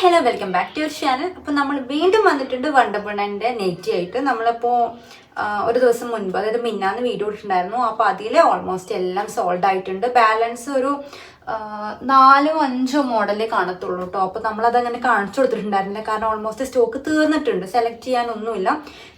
Hello welcome back to your channel അപ്പോൾ നമ്മൾ വീണ്ടും വന്നിട്ടുണ്ട് വണ്ടർബണ്ണന്റെ നെറ്റി ആയിട്ട്. നമ്മളിപ്പോൾ ഒരു ദിവസം മുൻപ് അതായത് മിന്നാന്ന് വീഡിയോ ഇട്ടിട്ടുണ്ടായിരുന്നു. അപ്പോൾ അതിൽ ഓൾമോസ്റ്റ് എല്ലാം സോൾഡ് ആയിട്ടുണ്ട്. ബാലൻസ് ഒരു നാലോ അഞ്ചോ മോഡലേ കാണത്തുള്ളൂ കേട്ടോ അപ്പോൾ നമ്മളത് അങ്ങനെ കാണിച്ചു കൊടുത്തിട്ടുണ്ടായിരുന്നില്ല. കാരണം ഓൾമോസ്റ്റ് സ്റ്റോക്ക് തീർന്നിട്ടുണ്ട്. സെലക്ട് ചെയ്യാനൊന്നുമില്ല.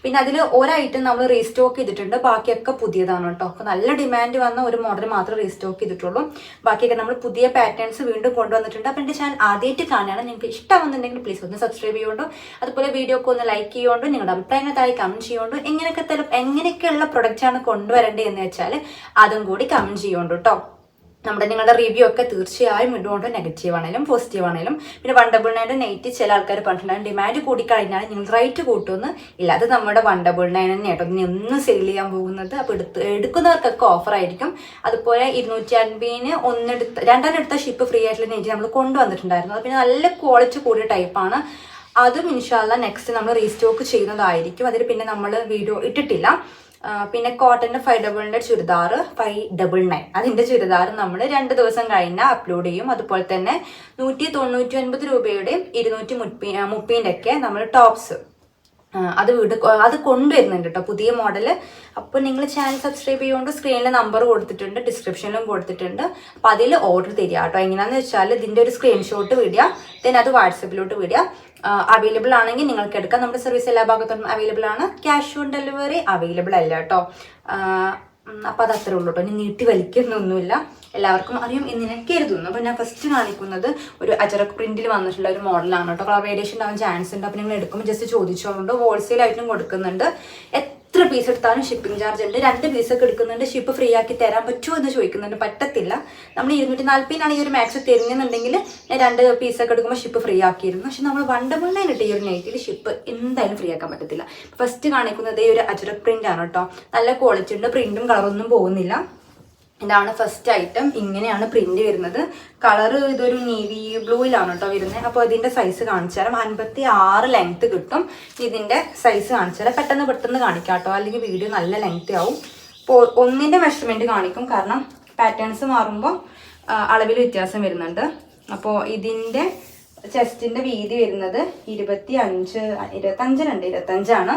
പിന്നെ അതിൽ ഒരൈറ്റം നമ്മൾ റീസ്റ്റോക്ക് ചെയ്തിട്ടുണ്ട്. ബാക്കിയൊക്കെ പുതിയതാണ് കേട്ടോ അപ്പോൾ നല്ല ഡിമാൻഡ് വന്ന ഒരു മോഡൽ മാത്രമേ റീസ്റ്റോക്ക് ചെയ്തിട്ടുള്ളൂ. ബാക്കിയൊക്കെ നമ്മൾ പുതിയ പാറ്റേൺസ് വീണ്ടും കൊണ്ടുവന്നിട്ടുണ്ട്. അപ്പോൾ എന്റെ ചാനൽ ആദ്യമായിട്ട് കാണുകയാണ് നിങ്ങൾക്ക് ഇഷ്ടമാണെന്നുണ്ടെങ്കിൽ പ്ലീസ് ഒന്ന് സബ്സ്ക്രൈബ് ചെയ്യുകൊണ്ടോ. അതുപോലെ വീഡിയോ ഒക്കെ ഒന്ന് ലൈക്ക് ചെയ്യുകൊണ്ടോ. നിങ്ങളുടെ അഭിപ്രായങ്ങൾ താഴെ കമന്റ് ചെയ്യുകൊണ്ടോ. എങ്ങനെയൊക്കെ തരം എങ്ങനെയൊക്കെയുള്ള പ്രൊഡക്റ്റാണ് കൊണ്ടുവരേണ്ടത് എന്ന് വെച്ചാൽ അതും കൂടി കമന്റ് ചെയ്യുന്നുണ്ട് കേട്ടോ നമ്മുടെ നിങ്ങളുടെ റിവ്യൂ ഒക്കെ തീർച്ചയായും ഇടുകൊണ്ട് നെഗറ്റീവ് ആണെങ്കിലും പോസിറ്റീവ് ആണെങ്കിലും പിന്നെ വണ്ടബിൾ നയന്റെ നെറ്റ് ചില ആൾക്കാർ പറഞ്ഞിട്ടുണ്ടാകും ഡിമാൻഡ് കൂടിക്കഴിഞ്ഞാൽ നിങ്ങൾ റേറ്റ് കൂട്ടുമെന്ന്. ഇല്ല അത് നമ്മുടെ വണ്ടബിൾ നയൻ തന്നെയാട്ടോ ഇനി ഒന്ന് സെയിൽ ചെയ്യാൻ പോകുന്നത്. അപ്പോൾ എടുത്ത് എടുക്കുന്നവർക്കൊക്കെ ഓഫർ ആയിരിക്കും. അതുപോലെ ഇരുന്നൂറ്റി അൻപതിന് ഒന്നെടുത്ത് രണ്ടെണ്ണം എടുത്ത ഷിപ്പ് ഫ്രീ ആയിട്ടുള്ള നെറ്റ് നമ്മൾ കൊണ്ടുവന്നിട്ടുണ്ടായിരുന്നു. അത് പിന്നെ നല്ല ക്വാളിറ്റി കൂടിയ ടൈപ്പാണ് അതും ഇൻഷാല്ല നെക്സ്റ്റ് നമ്മൾ റീസ്റ്റോക്ക് ചെയ്യുന്നതായിരിക്കും. അതിൽ പിന്നെ നമ്മൾ വീഡിയോ ഇട്ടിട്ടില്ല. പിന്നെ കോട്ടന്റെ ഫൈവ് ഡബിളിന്റെ ചുരിദാർ ഫൈവ് ഡബിൾ നയൻ അതിന്റെ ചുരിദാർ നമ്മൾ രണ്ട് ദിവസം കഴിഞ്ഞാൽ അപ്ലോഡ് ചെയ്യും. അതുപോലെ തന്നെ നൂറ്റി തൊണ്ണൂറ്റി ഒൻപത് രൂപയുടെയും ഇരുന്നൂറ്റി മുപ്പി മുപ്പതിന്റെ ഒക്കെ നമ്മൾ ടോപ്സ് അത് വീട് അത് കൊണ്ടുവരുന്നുണ്ട് കേട്ടോ പുതിയ മോഡൽ. അപ്പോൾ നിങ്ങൾ ചാനൽ സബ്സ്ക്രൈബ് ചെയ്യുകൊണ്ട് സ്ക്രീനിൽ നമ്പർ കൊടുത്തിട്ടുണ്ട് ഡിസ്ക്രിപ്ഷനിലും കൊടുത്തിട്ടുണ്ട്. അപ്പോൾ അതിൽ ഓർഡർ തരിക കേട്ടോ എങ്ങനെയാണെന്ന് വെച്ചാൽ ഇതിന്റെ ഒരു സ്ക്രീൻഷോട്ട് വിടുക ദെൻ അത് വാട്സപ്പിലോട്ട് വിടുക. അവൈലബിൾ ആണെങ്കിൽ നിങ്ങൾക്ക് എടുക്കാം. നമ്മുടെ സർവീസ് എല്ലാ ഭാഗത്തും അവൈലബിൾ ആണ്. ക്യാഷ് ഓൺ ഡെലിവറി അവൈലബിൾ അല്ല കേട്ടോ അപ്പോൾ അത് അത്രേ ഉള്ളൂ കേട്ടോ നീട്ടി വലിക്കുന്നൊന്നുമില്ല. എല്ലാവർക്കും അറിയാം എന്ന് ഞാൻ കരുതുന്നു. അപ്പോൾ ഞാൻ ഫസ്റ്റ് കാണിക്കുന്നത് ഒരു അജറക് പ്രിന്റിൽ വന്നിട്ടുള്ള ഒരു മോഡലാണ് കേട്ടോ കളർ വേരിയേഷൻ ഉണ്ടാവാൻ ചാൻസ് ഉണ്ട്. അപ്പോൾ നിങ്ങൾ എടുക്കുമ്പോൾ ജസ്റ്റ് ചോദിച്ചോളുണ്ട്. ഹോൾസെയിൽ ആയിട്ടും കൊടുക്കുന്നുണ്ട്. എത്ര പീസ് എടുത്താലും ഷിപ്പിംഗ് ചാർജ് ഉണ്ട്. രണ്ട് പീസൊക്കെ എടുക്കുന്നുണ്ട്. ഷിപ്പ് ഫ്രീ ആക്കി തരാൻ പറ്റുമോ എന്ന് ചോദിക്കുന്നുണ്ട്. പറ്റത്തില്ല. നമ്മൾ ഇരുന്നൂറ്റി നാൽപ്പതിനാണ് ഈ ഒരു മാക്സ് തരുന്നുണ്ടെങ്കിൽ ഞാൻ രണ്ട് പീസൊക്കെ എടുക്കുമ്പോൾ ഷിപ്പ് ഫ്രീ ആക്കിയിരുന്നു. പക്ഷെ നമ്മൾ ഇട്ട് ഈ ഒരു നൈറ്റിൽ ഷിപ്പ് എന്തായാലും ഫ്രീ ആക്കാൻ പറ്റത്തില്ല. ഫസ്റ്റ് കാണിക്കുന്നത് ഈ ഒരു അജുര പ്രിന്റ് ആണ് കേട്ടോ. നല്ല ക്വാളിറ്റി ഉണ്ട്. പ്രിന്റും കളറൊന്നും പോകുന്നില്ല. ഇതാണ് ഫസ്റ്റ് ഐറ്റം ഇങ്ങനെയാണ് പ്രിന്റ് വരുന്നത്. കളർ ഇതൊരു നേവി ബ്ലൂയിലാണ് കേട്ടോ വരുന്നത് അപ്പോൾ ഇതിന്റെ സൈസ് കാണിച്ചു തരാം. അൻപത്തി ആറ് ലെങ്ത് കിട്ടും. ഇതിന്റെ സൈസ് കാണിച്ചു തരാം. പെട്ടെന്ന് പെട്ടെന്ന് കാണിക്കാം കേട്ടോ അല്ലെങ്കിൽ വീഡിയോ നല്ല ലെങ്ത് ആവും. അപ്പോൾ ഒന്നിന്റെ മെഷർമെന്റ് കാണിക്കും. കാരണം പാറ്റേൺസ് മാറുമ്പോൾ അളവിൽ വ്യത്യാസം വരുന്നുണ്ട്. അപ്പോൾ ഇതിന്റെ ചെസ്റ്റിന്റെ വീതി വരുന്നത് ഇരുപത്തി അഞ്ച് ഇരുപത്തഞ്ചിനുണ്ട് ഇരുപത്തഞ്ചാണ്.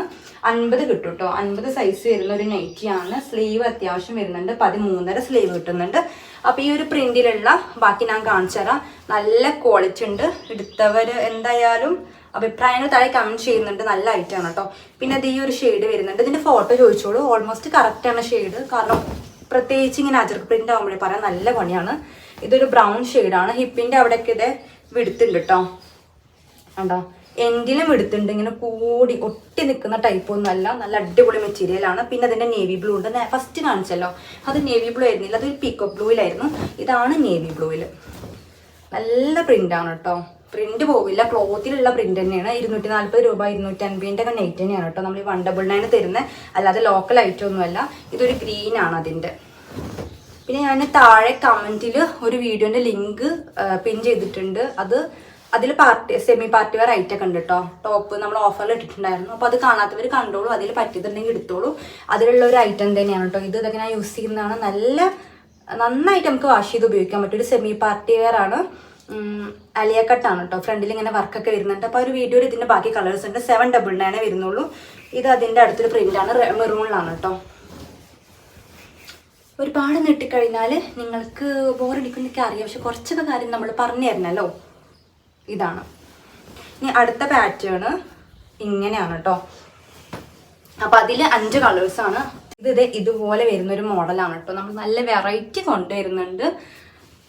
അൻപത് കിട്ടും കേട്ടോ അൻപത് സൈസ് വരുന്ന ഒരു നൈറ്റിയാണ് സ്ലീവ് അത്യാവശ്യം വരുന്നുണ്ട്. പതിമൂന്നര സ്ലീവ് കിട്ടുന്നുണ്ട്. അപ്പൊ ഈ ഒരു പ്രിന്റിലുള്ള ബാക്കി ഞാൻ കാണിച്ചു തരാം. നല്ല ക്വാളിറ്റി ഉണ്ട്. എടുത്തവർ എന്തായാലും അഭിപ്രായങ്ങൾ താഴെ കമന്റ് ചെയ്യുന്നുണ്ട്. നല്ല ഐറ്റം ആണ് കേട്ടോ പിന്നെ അത് ഈ ഒരു ഷെയ്ഡ് വരുന്നുണ്ട്. ഇതിന്റെ ഫോട്ടോ ചോദിച്ചോളൂ. ഓൾമോസ്റ്റ് കറക്റ്റ് ആണ് ഷെയ്ഡ് കാരണം പ്രത്യേകിച്ച് ഇങ്ങനെ അജർക്ക് പ്രിന്റ് ആകുമ്പോഴേ പറയാം നല്ല പണിയാണ്. ഇതൊരു ബ്രൗൺ ഷെയ്ഡാണ് ഹിപ്പിന്റെ അവിടെയൊക്കെ ഇത് വിടുത്തുണ്ട് കേട്ടോ കണ്ടോ? എങ്കിലും എടുത്തുണ്ട് ഇങ്ങനെ കൂടി ഒട്ടി നിൽക്കുന്ന ടൈപ്പ് ഒന്നും അല്ല. നല്ല അടിപൊളി മെറ്റീരിയലാണ് പിന്നെ അതിന്റെ നേവി ബ്ലൂ ഉണ്ട്. ഫസ്റ്റ് കാണിച്ചല്ലോ. അത് നേവി ബ്ലൂ ആയിരുന്നില്ല. അതൊരു പീക്കോ ബ്ലൂയിലായിരുന്നു ഇതാണ് നേവി ബ്ലൂയിൽ നല്ല പ്രിന്റ് ആണ് കേട്ടോ. പ്രിന്റ് പോവില്ല. ക്ലോത്തിലുള്ള പ്രിന്റ് തന്നെയാണ്. ഇരുന്നൂറ്റി നാല്പത് രൂപ ഇരുന്നൂറ്റി അൻപതിന്റെ ഒക്കെ നെയ്റ്റ് തന്നെയാണ് കേട്ടോ. നമ്മൾ ഈ വൺ ഡബിൾ നയൻ തരുന്നത് അല്ലാതെ ലോക്കൽ ഐറ്റം ഒന്നുമല്ല ഇതൊരു ഗ്രീനാണ് ആണ് അതിന്റെ. പിന്നെ ഞാൻ താഴെ കമന്റിൽ ഒരു വീഡിയോന്റെ ലിങ്ക് പിൻ ചെയ്തിട്ടുണ്ട്. അത് അതിൽ party semi party wear item ഒക്കെ ഉണ്ട് കേട്ടോ ടോപ്പ് നമ്മൾ ഓഫറിൽ ഇട്ടിട്ടുണ്ടായിരുന്നു. അപ്പോൾ അത് കാണാത്തവർ കണ്ടോളൂ. അതിൽ പറ്റിയതുണ്ടെങ്കിൽ എടുത്തോളൂ. അതിലുള്ള ഒരു ഐറ്റം തന്നെയാണ് കേട്ടോ ഇത്. ഇതൊക്കെ ഞാൻ യൂസ് ചെയ്യുന്നതാണ്. നല്ല നന്നായിട്ട് നമുക്ക് വാഷ് ചെയ്ത് ഉപയോഗിക്കാൻ പറ്റും. ഒരു സെമി പാർട്ടി വെയർ ആണ്. അലിയ കട്ടാണ് കേട്ടോ ഫ്രണ്ടിൽ ഇങ്ങനെ വർക്കൊക്കെ വരുന്നുണ്ട്. അപ്പോൾ ഒരു വീഡിയോയിൽ ഇതിന്റെ ബാക്കി കളേഴ്സ് ഉണ്ട്. സെവൻ ഡബിൾ നയനേ വരുന്നുള്ളൂ. ഇത് അതിന്റെ അടുത്തൊരു പ്രിന്റാണ് മെറൂണിലാണ് കേട്ടോ ഒരുപാട് നീട്ടിക്കഴിഞ്ഞാൽ നിങ്ങൾക്ക് ബോറടിക്കുന്നൊക്കെ അറിയാം. പക്ഷെ കുറച്ചൊക്കെ കാര്യം നമ്മൾ പറഞ്ഞു തരണല്ലോ. ഇതാണ്. ഇനി അടുത്ത പാറ്റേൺ ഇങ്ങനെയാണ് കേട്ടോ അപ്പം അതിൽ അഞ്ച് കളേഴ്സാണ് ഇത് ഇത് ഇതുപോലെ വരുന്ന ഒരു മോഡലാണ് കേട്ടോ നമ്മൾ നല്ല വെറൈറ്റി കൊണ്ടുവരുന്നുണ്ട്.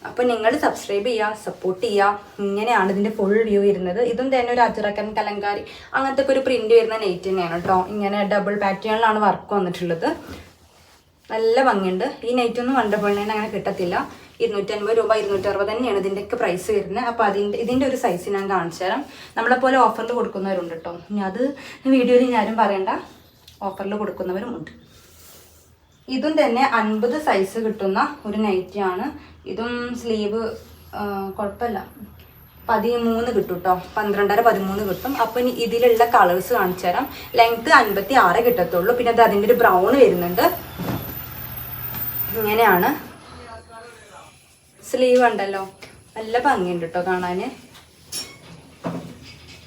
അപ്പോൾ നിങ്ങൾ സബ്സ്ക്രൈബ് ചെയ്യുക സപ്പോർട്ട് ചെയ്യുക. ഇങ്ങനെയാണ് ഇതിന്റെ ഫുൾ വ്യൂ വരുന്നത്. ഇതും തന്നെ ഒരു അജറക്കൻ കലങ്കാരി. അങ്ങനത്തെ ഒരു പ്രിന്റ് വരുന്ന നെയ്റ്റ് തന്നെയാണ് കേട്ടോ ഇങ്ങനെ ഡബിൾ പാറ്റേണിലാണ് വർക്ക് വന്നിട്ടുള്ളത്. നല്ല ഭംഗിയുണ്ട്. ഈ നൈറ്റ് ഒന്നും വണ്ട പോയിന് അങ്ങനെ കിട്ടത്തില്ല. ഇരുന്നൂറ്റൻപത് രൂപ ഇരുന്നൂറ്റി അറുപത് തന്നെയാണ് ഇതിന്റെയൊക്കെ പ്രൈസ് വരുന്നത്. അപ്പോൾ അതിന്റെ ഇതിന്റെ ഒരു സൈസ് ഞാൻ കാണിച്ചു തരാം. നമ്മളെ പോലെ ഓഫറിൽ കൊടുക്കുന്നവരുണ്ട് കേട്ടോ ഇനി അത് വീഡിയോയിൽ ഞാനും പറയണ്ട. ഓഫറിൽ കൊടുക്കുന്നവരും ഉണ്ട് ഇതും തന്നെ അൻപത് സൈസ് കിട്ടുന്ന ഒരു നൈറ്റിയാണ് ഇതും സ്ലീവ് കുഴപ്പമില്ല പതിമൂന്ന് കിട്ടും കേട്ടോ പന്ത്രണ്ടര പതിമൂന്ന് കിട്ടും. അപ്പം ഇനി ഇതിലുള്ള കളേഴ്സ് കാണിച്ചു തരാം. ലെങ്ത് അൻപത്തി ആറ് കിട്ടത്തുള്ളൂ. പിന്നെ അത് അതിന്റെ ഒരു ബ്രൗൺ വരുന്നുണ്ട്. ഇങ്ങനെയാണ്. സ്ലീവ് ഉണ്ടല്ലോ. നല്ല ഭംഗിയുണ്ട് കേട്ടോ കാണാന്.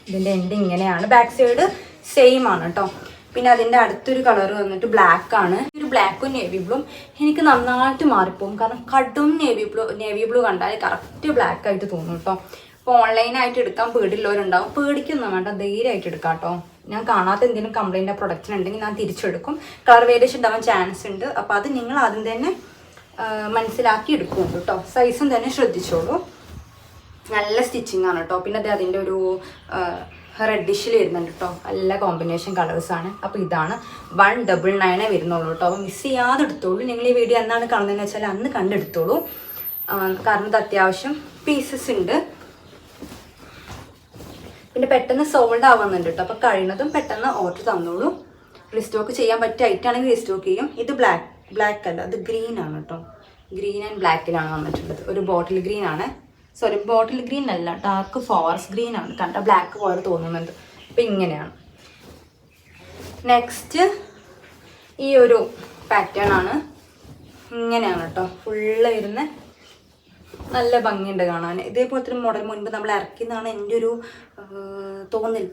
ഇതിന്റെ എൻഡ് ഇങ്ങനെയാണ്. ബാക്ക് സൈഡ് സെയിം ആണ് കേട്ടോ പിന്നെ അതിന്റെ അടുത്തൊരു കളർ വന്നിട്ട് ബ്ലാക്ക് ആണ്. ഒരു ബ്ലാക്കും നേവി ബ്ലൂ എനിക്ക് നന്നായിട്ട് മാറിപ്പോകും. കാരണം കടും നേവി ബ്ലൂ നേവി ബ്ലൂ കണ്ടാൽ കറക്റ്റ് ബ്ലാക്ക് ആയിട്ട് തോന്നും കേട്ടോ അപ്പോൾ ഓൺലൈനായിട്ട് എടുക്കാൻ പേടിയുള്ളവരുണ്ടാവും. പേടിക്കൊന്നും വേണ്ട ധൈര്യമായിട്ട് എടുക്കാം കേട്ടോ ഞാൻ കാണാത്ത എന്തെങ്കിലും കംപ്ലൈന്റ് ആ പ്രൊഡക്റ്റിന് ഉണ്ടെങ്കിൽ ഞാൻ തിരിച്ചെടുക്കും. കളർ വേരിയേഷൻ ഉണ്ടാവാൻ ചാൻസ് ഉണ്ട്. അപ്പോൾ അത് നിങ്ങൾ ആദ്യം തന്നെ മനസ്സിലാക്കി എടുക്കുന്നുണ്ട് കേട്ടോ. സൈസും തന്നെ ശ്രദ്ധിച്ചോളൂ. നല്ല സ്റ്റിച്ചിങ് ആണ് കേട്ടോ. പിന്നെ അത് അതിന്റെ ഒരു റെഡിഷിൽ വരുന്നുണ്ട് കേട്ടോ. നല്ല കോമ്പിനേഷൻ കളേഴ്സാണ് അപ്പോൾ ഇതാണ് വൺ ഡബിൾ നയനേ വരുന്നുള്ളൂ കേട്ടോ. അപ്പോൾ മിസ് ചെയ്യാതെ എടുത്തോളൂ നിങ്ങൾ ഈ വീഡിയോ എന്നാണ് കാണുന്നതെന്ന് വെച്ചാൽ അന്ന് കണ്ടെടുത്തോളൂ. കാരണം അത് അത്യാവശ്യം പീസസ് ഉണ്ട്. പിന്നെ പെട്ടെന്ന് സോൾഡ് ആവുന്നുണ്ട് കേട്ടോ അപ്പോൾ കഴിയുന്നതും പെട്ടെന്ന് ഓർഡർ തന്നോളൂ. റീസ്റ്റോക്ക് ചെയ്യാൻ പറ്റിയ ഐറ്റം ആണെങ്കിൽ റീസ്റ്റോക്ക് ചെയ്യും. ഇത് ബ്ലാക്ക് ബ്ലാക്ക് അല്ല. അത് ഗ്രീൻ ആണ് കേട്ടോ ഗ്രീൻ ആൻഡ് ബ്ലാക്കിലാണ് വന്നിട്ടുള്ളത്. ഒരു ബോട്ടിൽ ഗ്രീൻ ആണ്. സോറി ബോട്ടിൽ ഗ്രീൻ അല്ല. ഡാർക്ക് ഫോറസ്റ്റ് ഗ്രീൻ ആണ്. കണ്ട ബ്ലാക്ക് പോലെ തോന്നുന്നുണ്ട്. അപ്പം ഇങ്ങനെയാണ്. നെക്സ്റ്റ് ഈ ഒരു പാറ്റേൺ ആണ്. ഇങ്ങനെയാണ് കേട്ടോ ഫുള്ള് വരുന്ന നല്ല ഭംഗിയുണ്ട് കാണാൻ. ഇതേപോലത്തെ ഒരു മോഡൽ മുൻപ് നമ്മൾ ഇറക്കിയെന്നാണ് എന്റെ ഒരു തോന്നൽ.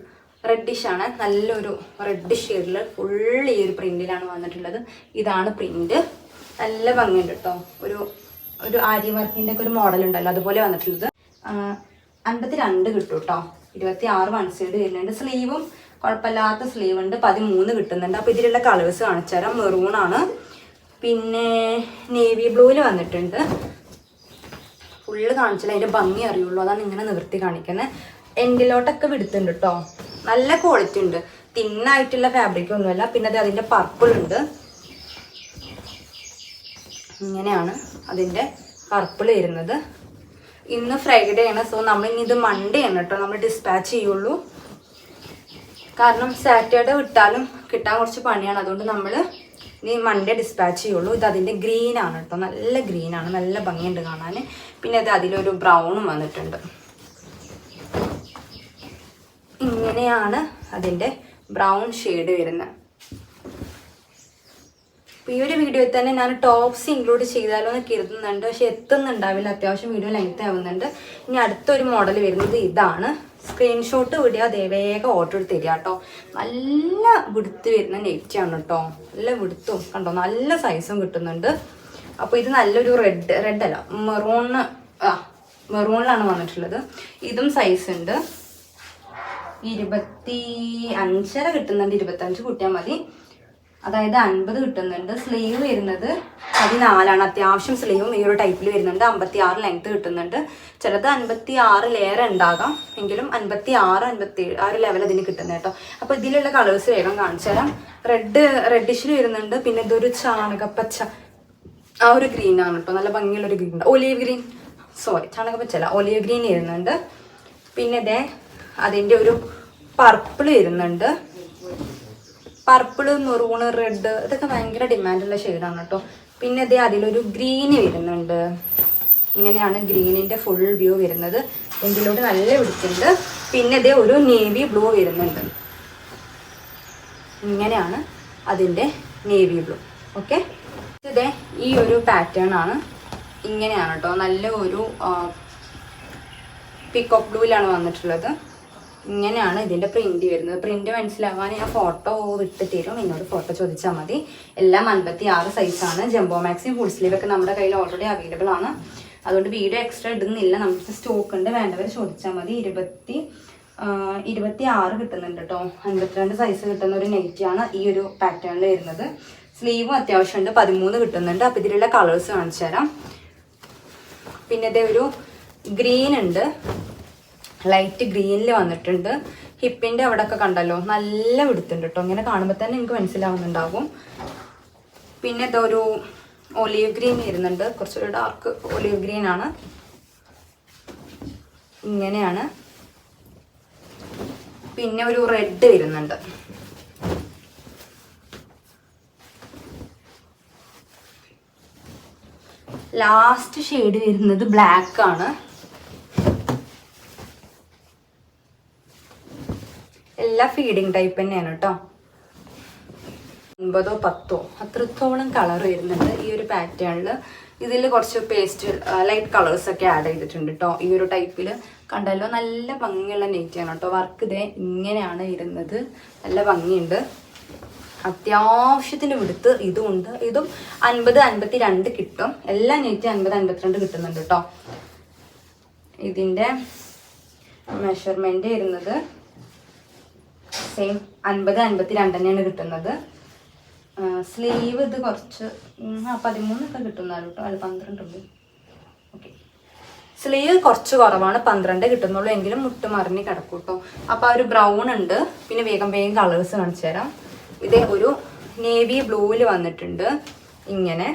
റെഡിഷാണ് നല്ലൊരു റെഡിഷ് ഷെയ്ഡിൽ ഫുൾ ഈ ഒരു പ്രിന്റിലാണ് വന്നിട്ടുള്ളത്. ഇതാണ് പ്രിന്റ് നല്ല ഭംഗിയുണ്ട് കേട്ടോ ഒരു ഒരു ആര്യ വർക്കിന്റെ ഒക്കെ ഒരു മോഡൽ ഉണ്ടല്ലോ അതുപോലെ വന്നിട്ടുള്ളത്. അൻപത്തി രണ്ട് കിട്ടും കേട്ടോ ഇരുപത്തി ആറ് വൺ വരുന്നുണ്ട്? സ്ലീവും കുഴപ്പമില്ലാത്ത സ്ലീവ് ഉണ്ട്. പതിമൂന്ന് കിട്ടുന്നുണ്ട്. അപ്പോൾ ഇതിലുള്ള കളേഴ്സ് കാണിച്ചു തരാം മെറൂണാണ് പിന്നെ നേവി ബ്ലൂവിൽ വന്നിട്ടുണ്ട്. ഫുള്ള് കാണിച്ചാൽ അതിന്റെ ഭംഗി അറിയുള്ളൂ. അതാണ് ഇങ്ങനെ നിവർത്തി കാണിക്കുന്നത് എൻഡിലോട്ടൊക്കെ വിടുത്തുണ്ട് കേട്ടോ നല്ല ക്വാളിറ്റി ഉണ്ട്. തിന്നായിട്ടുള്ള ഫാബ്രിക് ഒന്നുമല്ല. പിന്നെ അത് അതിന്റെ പർപ്പിൾ ഉണ്ട്. ഇങ്ങനെയാണ് അതിന്റെ പർപ്പിൾ വരുന്നത്. ഇന്ന് ഫ്രൈഡേ ആണ്. സോ നമ്മൾ ഇനി ഇത് മൺഡേ ആണ് കേട്ടോ നമ്മൾ ഡിസ്പാച്ച് ചെയ്യുള്ളൂ. കാരണം സാറ്റർഡേ വിട്ടാലും കിട്ടാൻ കുറച്ച് പണിയാണ്. അതുകൊണ്ട് നമ്മൾ ഇനി മൺഡേ ഡിസ്പാച്ച് ചെയ്യുള്ളൂ. ഇത് അതിന്റെ ഗ്രീനാണ് കേട്ടോ നല്ല ഗ്രീനാണ് നല്ല ഭംഗിയുണ്ട് കാണാൻ പിന്നെ ഇത് അതിലൊരു ബ്രൗണും വന്നിട്ടുണ്ട്. ഇങ്ങനെയാണ് അതിന്റെ ബ്രൗൺ ഷെയ്ഡ് വരുന്നത്. അപ്പോൾ ഈ ഒരു വീഡിയോയിൽ തന്നെ ഞാൻ ടോപ്സ് ഇൻക്ലൂഡ് ചെയ്താലോ എന്ന് കരുതുന്നുണ്ട്. പക്ഷെ എത്തുന്നുണ്ടാവില്ല. അത്യാവശ്യം വീഡിയോ ലെങ്ത് ആവുന്നുണ്ട്. ഇനി അടുത്തൊരു മോഡൽ വരുന്നത് ഇതാണ്. സ്ക്രീൻഷോട്ട് വിടുക ദേ വേഗം ഓർഡർ തരിക കേട്ടോ നല്ല വിടുത്ത് വരുന്ന നെറ്റിയാണ് കേട്ടോ നല്ല വിടുത്തും കണ്ടോ? നല്ല സൈസും കിട്ടുന്നുണ്ട്. അപ്പോൾ ഇത് നല്ലൊരു റെഡ് റെഡ് അല്ല മെറൂണ് ആ മെറൂണിലാണ് വന്നിട്ടുള്ളത്. ഇതും സൈസ് ഉണ്ട്. ഇരുപത്തി അഞ്ചര കിട്ടുന്നുണ്ട്. ഇരുപത്തഞ്ച് കൂട്ടിയാൽ മതി. അതായത് അൻപത് കിട്ടുന്നുണ്ട്. സ്ലീവ് വരുന്നത് പതിനാലാണ്. അത്യാവശ്യം സ്ലീവും ഈ ഒരു ടൈപ്പിൽ വരുന്നുണ്ട്. അമ്പത്തി ആറ് ലെങ്ത് കിട്ടുന്നുണ്ട്. ചിലത് അൻപത്തി ആറിലേറെ ഉണ്ടാകാം. എങ്കിലും അൻപത്തി ആറ് അൻപത്തി ആ ഒരു ലെവൽ അതിന് കിട്ടുന്നത് കേട്ടോ. അപ്പോൾ ഇതിലുള്ള കളേഴ്സ് വേഗം കാണിച്ചു തരാം. റെഡ് റെഡിഷിൽ വരുന്നുണ്ട്. പിന്നെ ഇതൊരു ചാണകപ്പച്ച. ആ ഒരു ഗ്രീനാണ് കേട്ടോ. നല്ല ഭംഗിയുള്ളൊരു ഗ്രീൻ ഒലിയ ഗ്രീൻ സോറി ചാണകപ്പച്ചല്ല ഒലിയ ഗ്രീൻ വരുന്നുണ്ട്. പിന്നെ ഇതേ അതിന്റെ ഒരു പർപ്പിൾ വരുന്നുണ്ട്. പർപ്പിൾ മെറൂണ് റെഡ് ഇതൊക്കെ ഭയങ്കര ഡിമാൻഡുള്ള ഷെയ്ഡാണ് കേട്ടോ പിന്നെ ഇതേ അതിലൊരു ഗ്രീന് വരുന്നുണ്ട്. ഇങ്ങനെയാണ് ഗ്രീനിന്റെ ഫുൾ വ്യൂ വരുന്നത്. ഇതിലോട്ട് നല്ല പിടിച്ചിട്ടുണ്ട്. പിന്നെ ഇതേ ഒരു നേവി ബ്ലൂ വരുന്നുണ്ട്. ഇങ്ങനെയാണ് അതിന്റെ നേവി ബ്ലൂ ഓക്കെ ഇതേ ഈ ഒരു പാറ്റേൺ ആണ്. ഇങ്ങനെയാണ് കേട്ടോ നല്ല ഒരു പിക്കോക്ക് ബ്ലൂവിലാണ് വന്നിട്ടുള്ളത്. ഇങ്ങനെയാണ് ഇതിന്റെ പ്രിന്റ് വരുന്നത്. പ്രിന്റ് മനസ്സിലാവാൻ ഞാൻ ഫോട്ടോ വിട്ട് തരും. എന്നോട് ഫോട്ടോ ചോദിച്ചാൽ മതി. എല്ലാം അൻപത്തി ആറ് സൈസാണ് ജംബോ മാക്സിം ഫുൾ സ്ലീവ് ഒക്കെ നമ്മുടെ കയ്യിൽ ഓൾറെഡി അവൈലബിൾ ആണ്. അതുകൊണ്ട് വീഡിയോ എക്സ്ട്രാ ഇടുന്നില്ല. നമുക്ക് സ്റ്റോക്ക് ഉണ്ട്. വേണ്ടവർ ചോദിച്ചാൽ മതി. ഇരുപത്തി ഇരുപത്തി ആറ് കിട്ടുന്നുണ്ട് കേട്ടോ അൻപത്തിരണ്ട് സൈസ് കിട്ടുന്ന ഒരു നെറ്റിയാണ് ഈ ഒരു പാറ്റേണിൽ വരുന്നത്. സ്ലീവും അത്യാവശ്യമുണ്ട് പതിമൂന്ന് കിട്ടുന്നുണ്ട്. അപ്പോൾ ഇതിലുള്ള കളേഴ്സ് കാണിച്ചു തരാം. പിന്നെ ഇതേ ഒരു ഗ്രീൻ ഉണ്ട്. ലൈറ്റ് ഗ്രീനിൽ വന്നിട്ടുണ്ട്. ഹിപ്പിന്റെ അവിടെയൊക്കെ കണ്ടല്ലോ. നല്ല വിടുത്തുണ്ട് കേട്ടോ ഇങ്ങനെ കാണുമ്പോൾ തന്നെ നിങ്ങൾക്ക് മനസ്സിലാവുന്നുണ്ടാകും പിന്നെ ഇതൊരു ഒലീവ് ഗ്രീൻ വരുന്നുണ്ട്. കുറച്ചൊരു ഡാർക്ക് ഒലീവ് ഗ്രീൻ ആണ്. ഇങ്ങനെയാണ്. പിന്നെ ഒരു റെഡ് വരുന്നുണ്ട്. ലാസ്റ്റ് ഷെയ്ഡ് വരുന്നത് ബ്ലാക്ക് ആണ്. എല്ലാ ഫീഡിങ് ടൈപ്പ് തന്നെയാണ് കേട്ടോ ഒൻപതോ പത്തോ അത്രത്തോളം കളർ വരുന്നുണ്ട് ഈ ഒരു പാറ്റേണിൽ ഇതിൽ കുറച്ച് പേസ്റ്റ് ലൈറ്റ് കളേഴ്സ് ഒക്കെ ആഡ് ചെയ്തിട്ടുണ്ട് കേട്ടോ ഈ ഒരു ടൈപ്പിൽ കണ്ടല്ലോ നല്ല ഭംഗിയുള്ള നെയ്റ്റിയാണ് കേട്ടോ വർക്ക് ഇതേ ഇങ്ങനെയാണ് ഇരുന്നത്. നല്ല ഭംഗിയുണ്ട്. അത്യാവശ്യത്തിന് വിടുത്ത് ഇതും ഉണ്ട്. ഇതും അൻപത് അൻപത്തി രണ്ട് കിട്ടും. എല്ലാ നെയ്റ്റും അൻപത് അൻപത്തിരണ്ട് കിട്ടുന്നുണ്ട് കേട്ടോ ഇതിന്റെ മെഷർമെന്റ് വരുന്നത് സെയിം അൻപത് അൻപത്തി രണ്ട് തന്നെയാണ് കിട്ടുന്നത്. സ്ലീവ് ഇത് കുറച്ച് ആ പതിമൂന്നൊക്കെ കിട്ടുന്നതാണ് കേട്ടോ. അല്ല പന്ത്രണ്ട് ഓക്കെ സ്ലീവ് കുറച്ച് കുറവാണ് പന്ത്രണ്ട് കിട്ടുന്നുള്ളൂ. എങ്കിലും മുട്ട് മറിഞ്ഞ് കിടക്കും കേട്ടോ. അപ്പോൾ ആ ഒരു ബ്രൗൺ ഉണ്ട്. പിന്നെ വേഗം വേഗം കളേഴ്സ് കാണിച്ചു തരാം. ഇതേ ഒരു നേവി ബ്ലൂവിൽ വന്നിട്ടുണ്ട്. ഇങ്ങനെ.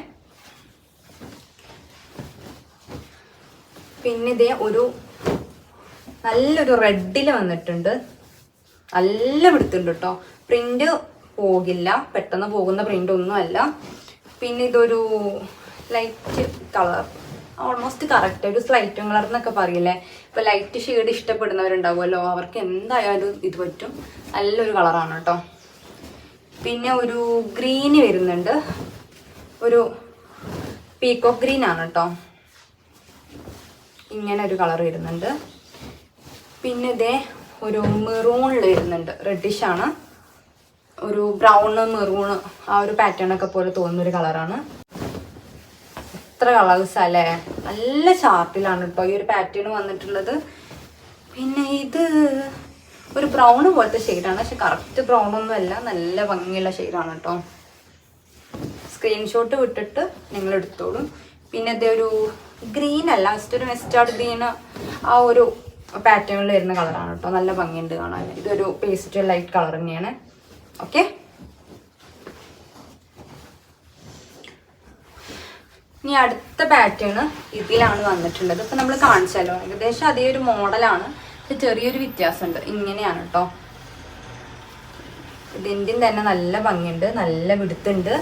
പിന്നെ ഇതേ ഒരു നല്ലൊരു റെഡിൽ വന്നിട്ടുണ്ട്. നല്ല വിടുത്തുണ്ട് കേട്ടോ പ്രിന്റ് പോകില്ല പെട്ടെന്ന് പോകുന്ന പ്രിന്റ് ഒന്നുമല്ല പിന്നെ ഇതൊരു ലൈറ്റ് കളർ ഓൾമോസ്റ്റ് കറക്റ്റ് ഒരു സ്ലൈറ്റ് കളർ എന്നൊക്കെ പറയില്ലേ? ഇപ്പൊ ലൈറ്റ് ഷെയ്ഡ് ഇഷ്ടപ്പെടുന്നവരുണ്ടാവുമല്ലോ. അവർക്ക് എന്തായാലും ഇത് പറ്റും. നല്ലൊരു കളറാണ് കേട്ടോ പിന്നെ ഒരു ഗ്രീന് വരുന്നുണ്ട്. ഒരു പീക്കോക്ക് ഗ്രീൻ ആണ് കേട്ടോ ഇങ്ങനെ ഒരു കളർ വരുന്നുണ്ട്. പിന്നെ ഇതേ ഒരു മെറൂണിൽ വരുന്നുണ്ട് റെഡിഷ് ആണ്. ഒരു ബ്രൗൺ മെറൂണ് ആ ഒരു പാറ്റേൺ ഒക്കെ പോലെ തോന്നുന്ന ഒരു കളറാണ് എത്ര കളേഴ്സ് അല്ലേ? നല്ല ചാർട്ടിലാണ് കേട്ടോ ഈ ഒരു പാറ്റേൺ വന്നിട്ടുള്ളത്. പിന്നെ ഇത് ഒരു ബ്രൗൺ പോലത്തെ ഷെയ്ഡാണ് പക്ഷെ കറക്റ്റ് ബ്രൗൺ ഒന്നും അല്ല. നല്ല ഭംഗിയുള്ള ഷെയ്ഡാണ് കേട്ടോ സ്ക്രീൻഷോട്ട് വിട്ടിട്ട് നിങ്ങൾ എടുത്തോളും. പിന്നെ ഇതൊരു ഗ്രീൻ അല്ല. ജസ്റ്റ് ഒരു മെസ്റ്റാർഡ് ഗ്രീൻ ആ ഒരു പാറ്റേണിൽ വരുന്ന കളറാണ് കേട്ടോ. നല്ല ഭംഗിയുണ്ട് കാണാൻ. ഇതൊരു പേസ്റ്റ് ലൈറ്റ് കളർ തന്നെയാണ്. ഓക്കെ ഇനി അടുത്ത പാറ്റേൺ ഇതിലാണ് വന്നിട്ടുള്ളത്. ഇപ്പൊ നമ്മൾ കാണിച്ചാലോ? ഏകദേശം അതേ ഒരു മോഡലാണ്. ചെറിയൊരു വ്യത്യാസമുണ്ട്. ഇങ്ങനെയാണ് കേട്ടോ. ഇതിന്റെയും തന്നെ നല്ല ഭംഗിയുണ്ട്. നല്ല വിടുത്തുണ്ട്.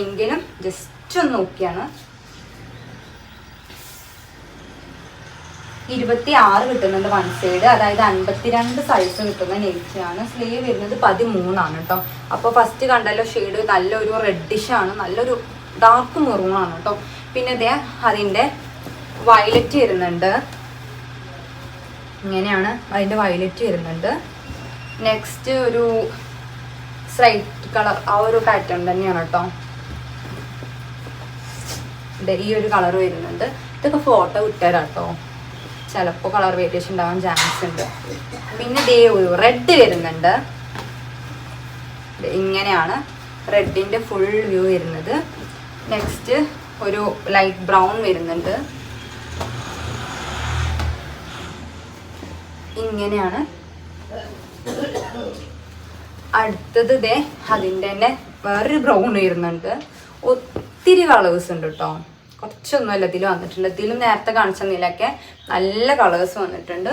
എങ്കിലും ജസ്റ്റ് ഒന്ന് നോക്കിയാണ്. ഇരുപത്തി ആറ് കിട്ടുന്നുണ്ട് വൺ സൈഡ് അതായത് അൻപത്തിരണ്ട് സൈസ് കിട്ടുന്ന നെയ്റ്റിയാണ് സ്ലീവ് വരുന്നത് പതിമൂന്നാണ് കേട്ടോ അപ്പോൾ ഫസ്റ്റ് കണ്ടല്ലോ ഷെയ്ഡ് നല്ലൊരു റെഡിഷാണ് നല്ലൊരു ഡാർക്ക് മെറൂണാണ് കേട്ടോ പിന്നെ ഇതേ അതിന്റെ വയലറ്റ് വരുന്നുണ്ട്. ഇങ്ങനെയാണ് അതിന്റെ വയലറ്റ് വരുന്നുണ്ട്. നെക്സ്റ്റ് ഒരു സ്ലൈറ്റ് കളർ ആ ഒരു പാറ്റേൺ തന്നെയാണ് കേട്ടോ ഈ ഒരു കളർ വരുന്നുണ്ട്. ഇതൊക്കെ ഫോട്ടോ വിട്ടുതരാം കേട്ടോ ചിലപ്പോൾ കളർ വേരിയേഷൻ ഉണ്ടാവാൻ ചാൻസ് ഉണ്ട്. പിന്നെ ദേ ഒരു റെഡ് വരുന്നുണ്ട്. ഇങ്ങനെയാണ് റെഡിന്റെ ഫുൾ വ്യൂ വരുന്നത്. നെക്സ്റ്റ് ഒരു ലൈറ്റ് ബ്രൗൺ വരുന്നുണ്ട്. ഇങ്ങനെയാണ്. അടുത്തത് ദേ അതിന്റെ തന്നെ വേറൊരു ബ്രൗൺ വരുന്നുണ്ട്. ഒത്തിരി കളേഴ്സ് ഉണ്ട് കേട്ടോ കുറച്ചൊന്നുമല്ല ഇതിൽ വന്നിട്ടുണ്ട്. ഇതിലും നേരത്തെ കാണിച്ച നല്ല കളേഴ്സ് വന്നിട്ടുണ്ട്.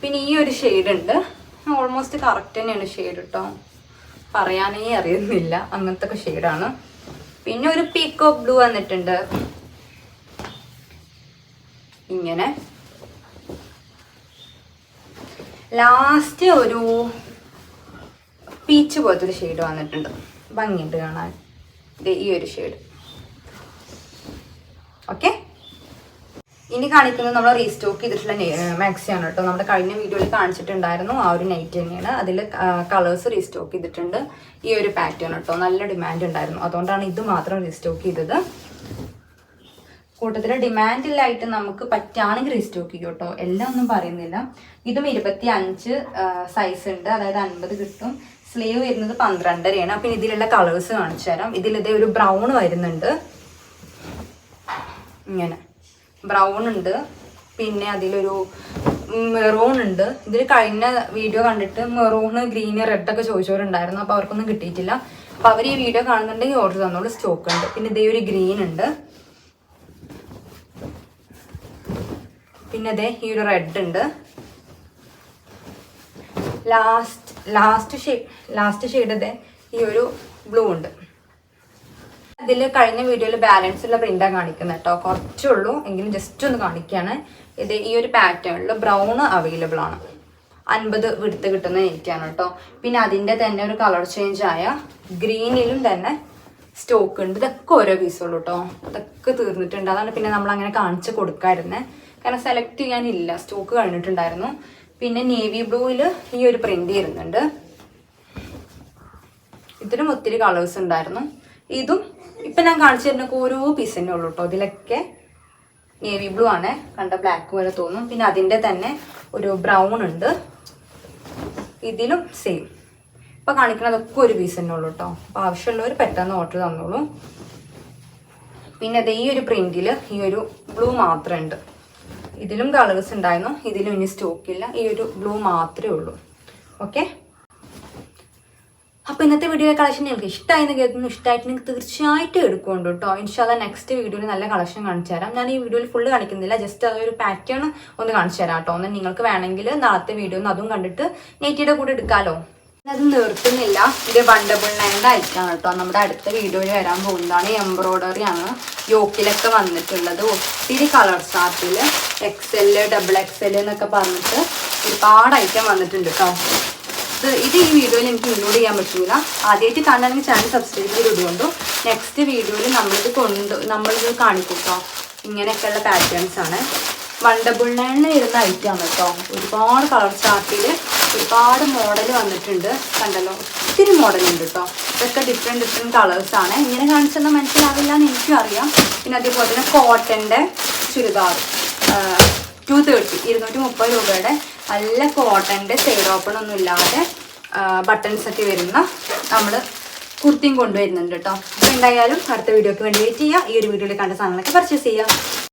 പിന്നെ ഈ ഒരു ഷെയ്ഡ് ഉണ്ട്. ഓൾമോസ്റ്റ് കറക്റ്റ് തന്നെയാണ് ഷെയ്ഡ് കേട്ടോ പറയാനേ അറിയുന്നില്ല. അങ്ങനത്തെ ഒക്കെ ഷെയ്ഡാണ് പിന്നെ ഒരു പീക്കോ ബ്ലൂ വന്നിട്ടുണ്ട്. ഇങ്ങനെ. ലാസ്റ്റ് ഒരു പീച്ച് പോലത്തെ ഒരു ഷെയ്ഡ് വന്നിട്ടുണ്ട്. ഭംഗിയുണ്ട് കാണാൻ. ഈ ഒരു ഷെയ്ഡ് ഓക്കെ ഇനി കാണിക്കുന്നത് നമ്മൾ റീസ്റ്റോക്ക് ചെയ്തിട്ടുള്ള മാക്സിയാണ് കേട്ടോ. നമ്മുടെ കഴിഞ്ഞ വീഡിയോയിൽ കാണിച്ചിട്ടുണ്ടായിരുന്നു. ആ ഒരു നൈറ്റ് തന്നെയാണ്. അതിൽ കളേഴ്സ് റീസ്റ്റോക്ക് ചെയ്തിട്ടുണ്ട്. ഈ ഒരു പാറ്റേൺ കേട്ടോ. നല്ല ഡിമാൻഡ് ഉണ്ടായിരുന്നു. അതുകൊണ്ടാണ് ഇത് മാത്രം റീസ്റ്റോക്ക് ചെയ്തത്. കൂട്ടത്തിൽ ഡിമാൻഡിലായിട്ട് നമുക്ക് പറ്റുകയാണെങ്കിൽ റീസ്റ്റോക്ക് ചെയ്യും കേട്ടോ. എല്ലാം ഒന്നും പറയുന്നില്ല. ഇതും ഇരുപത്തി അഞ്ച് സൈസ് ഉണ്ട്. അതായത് അൻപത് കിട്ടും. സ്ലീവ് വരുന്നത് പന്ത്രണ്ടരയാണ്. അപ്പം ഇതിലുള്ള കളേഴ്സ് കാണിച്ചു തരാം ഇതിലിതേ ഒരു ബ്രൗൺ വരുന്നുണ്ട്. ഇങ്ങനെ. ബ്രൗൺ ഉണ്ട്. പിന്നെ അതിലൊരു മെറൂൺ ഉണ്ട്. ഇതിൽ കഴിഞ്ഞ വീഡിയോ കണ്ടിട്ട് മെറൂണ് ഗ്രീന് റെഡ് ഒക്കെ ചോദിച്ചവരുണ്ടായിരുന്നു. അപ്പോൾ അവർക്കൊന്നും കിട്ടിയിട്ടില്ല. അപ്പോൾ അവർ ഈ വീഡിയോ കാണുന്നുണ്ടെങ്കിൽ ഓർഡർ തന്നോളൂ. സ്റ്റോക്ക് ഉണ്ട്. പിന്നെ ഇതേ ഒരു ഗ്രീൻ ഉണ്ട്. പിന്നെ അതേ ഈ ഒരു റെഡ് ഉണ്ട്. Last last shade last shade അതേ ഈ ഒരു ബ്ലൂ ഉണ്ട്. ഇതിൽ കഴിഞ്ഞ വീഡിയോയിൽ ബാലൻസ് ഉള്ള പ്രിന്റാണ് കാണിക്കുന്നത് കേട്ടോ കുറച്ചുള്ളൂ എങ്കിലും ജസ്റ്റ് ഒന്ന് കാണിക്കുകയാണ് ഇത് ഈ ഒരു പാറ്റേണിൽ ബ്രൗൺ അവൈലബിൾ ആണ്. അൻപത് വിടുത്ത് കിട്ടുന്ന എനിക്കാണ് കേട്ടോ പിന്നെ അതിന്റെ തന്നെ ഒരു കളർ ചേഞ്ച് ആയ ഗ്രീനിലും തന്നെ സ്റ്റോക്ക് ഉണ്ട്. ഇതൊക്കെ ഓരോ പീസുള്ളൂ കേട്ടോ ഇതൊക്കെ തീർന്നിട്ടുണ്ട്. അതാണ് പിന്നെ നമ്മൾ അങ്ങനെ കാണിച്ച് കൊടുക്കായിരുന്നത് കാരണം സെലക്ട് ചെയ്യാനില്ല. സ്റ്റോക്ക് കഴിഞ്ഞിട്ടുണ്ടായിരുന്നു. പിന്നെ നേവി ബ്ലൂവിൽ ഈ ഒരു പ്രിന്റ് ചെയ്യുന്നുണ്ട് ഇതിലും ഒത്തിരി കളേഴ്സ് ഉണ്ടായിരുന്നു. ഇതും ഇപ്പം ഞാൻ കാണിച്ചു തരുന്നൊക്കെ ഓരോ പീസ് തന്നെ ഉള്ളൂ കേട്ടോ ഇതിലൊക്കെ നേവി ബ്ലൂ ആണ്. കണ്ട ബ്ലാക്ക് പോലെ തോന്നും. പിന്നെ അതിന്റെ തന്നെ ഒരു ബ്രൗൺ ഉണ്ട്. ഇതിലും സെയിം ഇപ്പം കാണിക്കുന്നതൊക്കെ ഒരു പീസ് തന്നെ ഉള്ളൂ കേട്ടോ അപ്പോൾ ആവശ്യമുള്ളവർ പെട്ടെന്ന് ഓർഡർ തന്നോളൂ. പിന്നെ അത് ഈ ഒരു പ്രിന്റിൽ ഈ ഒരു ബ്ലൂ മാത്രമേ ഉണ്ട് ഇതിലും കളേഴ്സ് ഉണ്ടായിരുന്നു. ഇതിലും ഇനി സ്റ്റോക്കില്ല ഈ ഒരു ബ്ലൂ മാത്രമേ ഉള്ളൂ. ഓക്കെ അപ്പോൾ ഇന്നത്തെ വീഡിയോ കളക്ഷൻ നിങ്ങൾക്ക് ഇഷ്ടമായെന്ന് കേൾക്കുന്നു ഇഷ്ടമായിട്ട് നിങ്ങൾക്ക് തീർച്ചയായിട്ടും എടുക്കുന്നുണ്ട് കേട്ടോ ഇൻഷാല്ല നെക്സ്റ്റ് വീഡിയോയിൽ നല്ല കളക്ഷൻ കാണിച്ചു തരാം. ഞാൻ ഈ വീഡിയോയിൽ ഫുള്ള് കാണിക്കുന്നില്ല. ജസ്റ്റ് അതൊരു പാറ്റേൺ ഒന്ന് കാണിച്ചു തരാം കേട്ടോ ഒന്ന് നിങ്ങൾക്ക് വേണമെങ്കിൽ നാളത്തെ വീഡിയോ ഒന്ന് അതും കണ്ടിട്ട് നെറ്റിയുടെ കൂടെ എടുക്കാമല്ലോ അത് നിർത്തുന്നില്ല. ഇത് വണ്ടബിൾ നയന്റെ ഐറ്റാണ് കേട്ടോ നമ്മുടെ അടുത്ത വീഡിയോയിൽ വരാൻ പോകുന്നതാണ് എംബ്രോയ്ഡറി ആണ്. യോക്കിലൊക്കെ വന്നിട്ടുള്ളത്. ഒത്തിരി കളർ ചാർട്ടിൽ എക്സെൽ ഡബിൾ എക്സെൽ എന്നൊക്കെ പറഞ്ഞിട്ട് ഒരുപാട് ഐറ്റം വന്നിട്ടുണ്ട് കേട്ടോ ഇത് ഈ വീഡിയോയിൽ എനിക്ക് ഇൻക്ലൂഡ് ചെയ്യാൻ പറ്റൂല. ആദ്യമായിട്ട് കാണാനെങ്കിൽ ചാനൽ സബ്സ്ക്രൈബ് ചെയ്ത് ഇടുകൊണ്ടു നെക്സ്റ്റ് വീഡിയോയിൽ നമ്മളിത് കൊണ്ട് നമ്മളിത് കാണിക്കും കേട്ടോ ഇങ്ങനെയൊക്കെയുള്ള പാറ്റേൺസ് ആണ്. വണ്ടബിൾ നയണിൽ വരുന്ന ഐറ്റം ആണ് കേട്ടോ ഒരുപാട് കളർ ചാർട്ടിൽ ഒരുപാട് മോഡൽ വന്നിട്ടുണ്ട്. കണ്ടല്ലോ? ഒത്തിരി മോഡൽ ഉണ്ട് കേട്ടോ ഇതൊക്കെ ഡിഫറെന്റ് ഡിഫറെന്റ് കളേഴ്സാണ് ഇങ്ങനെ കാണിച്ചെന്നാൽ മനസ്സിലാവില്ല എന്ന് എനിക്കും അറിയാം. പിന്നെ അതേപോലെ തന്നെ കോട്ടന്റെ ചുരിദാർ. ടു തേർട്ടി ഇരുന്നൂറ്റി മുപ്പത് രൂപയുടെ നല്ല കോട്ടന്റെ സൈഡ് ഓപ്പൺ ഒന്നും ഇല്ലാതെ ബട്ടൺസ് ഒക്കെ വരുന്ന നമ്മൾ കുർത്തിയും കൊണ്ടുവരുന്നുണ്ട് കേട്ടോ അപ്പോൾ എന്തായാലും അടുത്ത വീഡിയോക്ക് വേണ്ടി വെയിറ്റ് ചെയ്യുക ഈ ഒരു വീഡിയോയിൽ കണ്ട സാധനങ്ങളൊക്കെ പർച്ചേസ് ചെയ്യുക